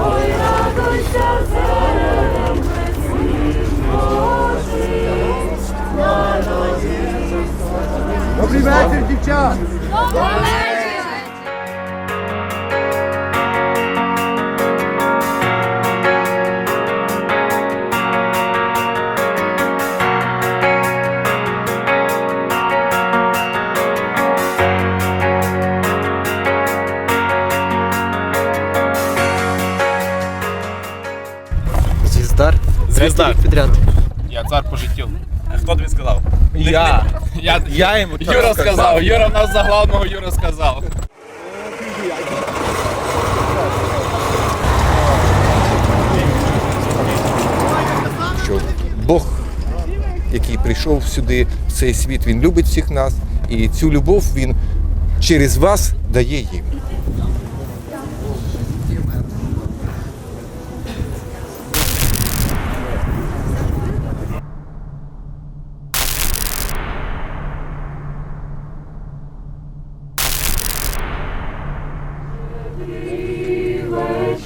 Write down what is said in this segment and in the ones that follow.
ой, радуйся, зелень, Божий, Добрий вечір, дівчат! Добрий вечір! Звіздар. підряд. Я цар по життю. А хто тобі сказав? Я. Я, Я йому Юра сказав, Юра в нас за главного Юра сказав. що Бог, який прийшов сюди, в цей світ, він любить всіх нас, і цю любов він через вас дає їм. З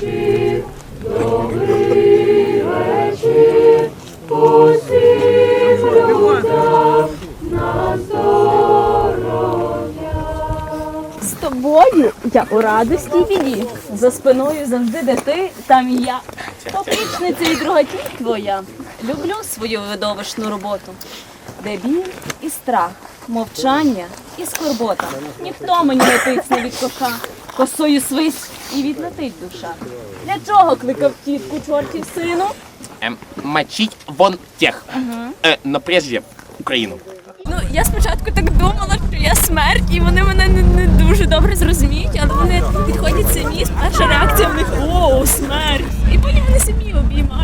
тобою я у радості й біді. За спиною завжди де ти, там і я. Поплічниця і друготій твоя. Люблю свою видовищну роботу. Де біль і страх, мовчання і скорбота. Ніхто мені не тисне від коха, косою свисть і відлетить душа. Для чого кликав тітку чортів сину? Ем, мочить вон тех. Э, но прежде Україну. Ну, я спочатку так думала, що я смерть, і вони мене не, не дуже добре зрозуміють, але вони підходять самі. Перша реакція в них о, смерть. І потім вони самі обіймають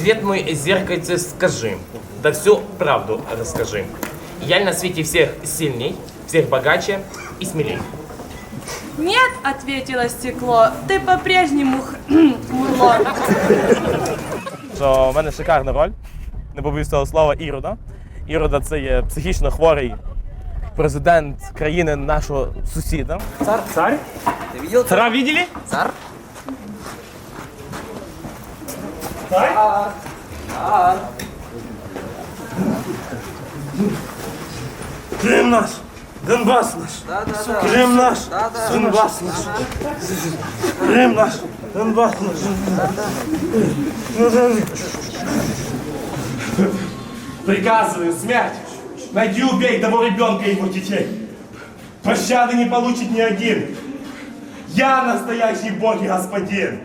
Свет мой, зеркальце, скажи, да всю правду расскажи. Я на свете всех сильней, всех богаче и смелей. Нет, ответило стекло, ты по-прежнему мурло. що в мене шикарна роль, не побоюсь цього слова, Ірода. Ірода це є психічно хворий президент країни нашого сусіда. Цар? Цар? Ти видел? Цара видели? Цар? Наш! Донбас наш! Крим наш! Да, да. Донбас наш! Крим наш! Донбас наш! Приказываю, смерть! Найди, убей того ребенка и его детей! Пощады не получит ни один! Я настоящий Бог и Господин!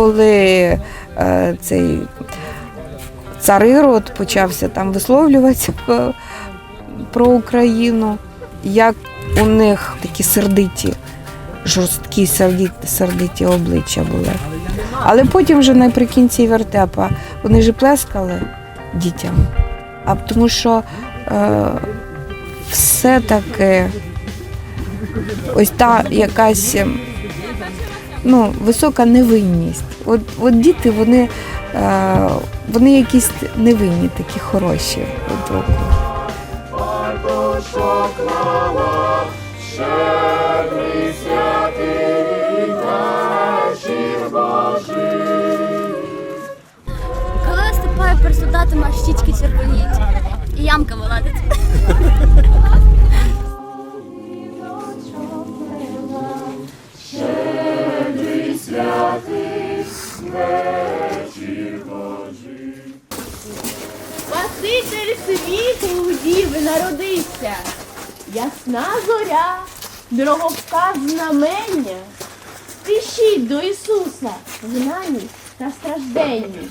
Коли е, цей цар Ірод почався там висловлюватися п- про Україну, як у них такі сердиті, жорсткі сердиті, сердиті обличчя були. Але потім вже наприкінці вертепа вони ж плескали дітям. А тому що е, все-таки ось та якась ну, висока невинність. От, от діти, вони, е, вони якісь невинні, такі хороші. От, от. Коли наступає перед солдатом, аж червоніють. І ямка вилазить. Дороговказ знамення. Спішіть до Ісуса, гнані та стражденні.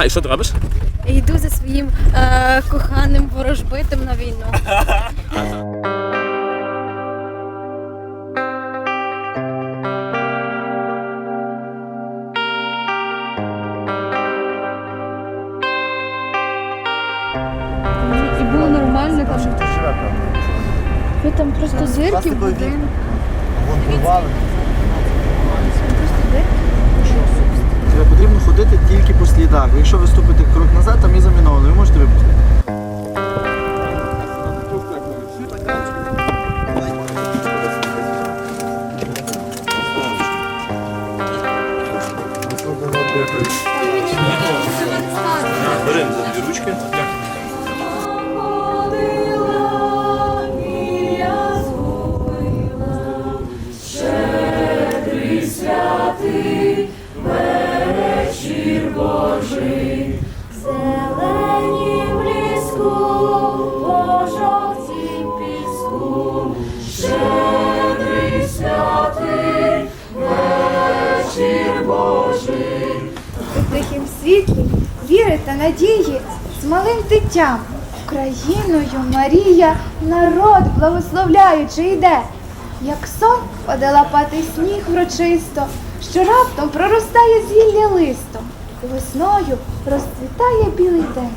Ага, і що ти робиш? Йду за своїм е, коханим ворожбитим на війну. І було нормально там. Ви там просто дирки в будинку. Потрібно ходити тільки по слідах. Якщо ви ступите крок назад, там і заміновано, ви можете випустити. Зеленім У тихім світлі віри та надії з малим дитям. Україною Марія народ благословляючи йде, як сон паде лопатий сніг врочисто, що раптом проростає зілля листом, весною розцвітає білий день,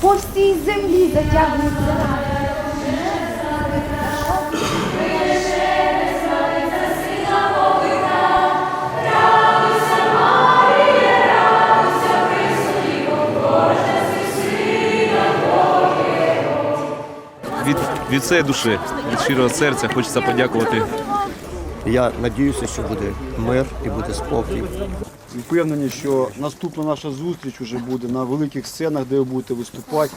по всій землі затягнеться. Від, від цієї душі, від щирого серця хочеться подякувати Я надіюся, що буде мир і буде спокій. Впевнені, що наступна наша зустріч уже буде на великих сценах, де ви будете виступати.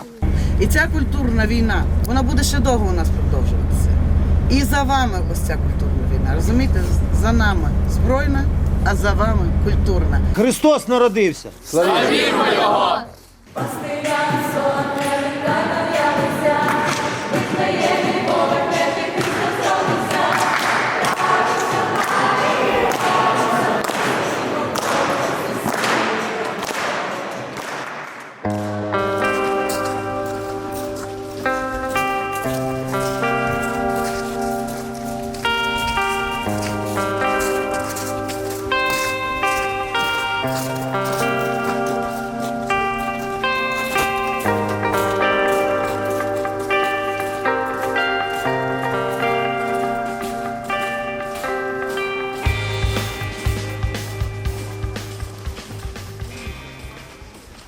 І ця культурна війна, вона буде ще довго у нас продовжуватися. І за вами ось ця культурна війна. Розумієте, за нами збройна, а за вами культурна. Христос народився! Славімо його!